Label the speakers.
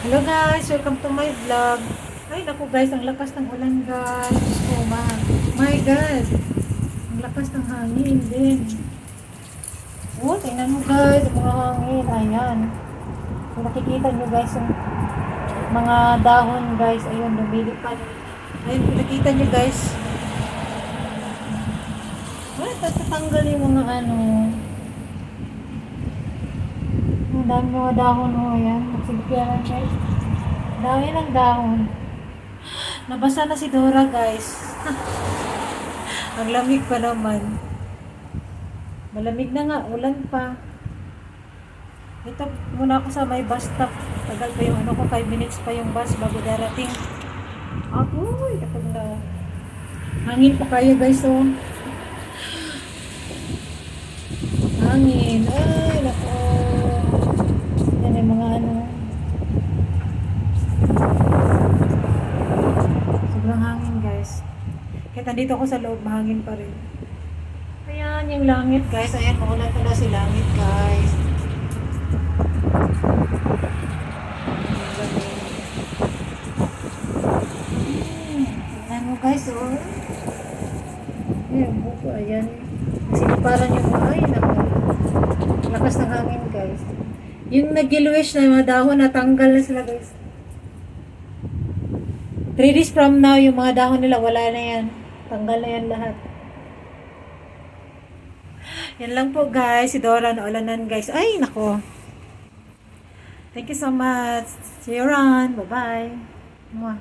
Speaker 1: Hello guys, welcome to my vlog. Ay naku guys, ang lakas ng ulan guys. Diyos ko, ma. My God. Ang lakas ng hangin din. Oh, tingnan mo guys, mga hangin. Ayan. Kung nakikita nyo guys, yung mga dahon guys, ayun, lumilipad. Ayun, nakikita nyo guys. Ay, tatatanggal yung mga ano. Dami mga dahon oh, yan. Magsilipyanan guys. Dami ng dahon. Nabasa na si Dora guys. Ang lamig pa naman. Malamig na nga, ulan pa. Ito muna ako sa may bus stop. Tagal pa yung ano ko, 5 minutes pa yung bus bago darating. Apoy, kapag na. Hangin pa kayo guys oh. Hangin. Ay, nako. Yan yung mga ano. Sobrang hangin guys. Kahit nandito ako sa loob, mahangin pa rin. Ayan, yung langit guys. Ayan, maulan pala si langit guys. Tingnan mo guys, oh. Ayan, buko, ayan. Siniparan yung mga, ay, naku. Lakas ng hangin guys. Yung nag-yellowish na mga dahon, natanggal na sila guys. 3 days from now, yung mga dahon nila, wala na yan. Tanggal na yan lahat. Yan lang po guys. Si Dora na ulanan guys. Ay, nako. Thank you so much. See you around. Bye-bye. Mwah.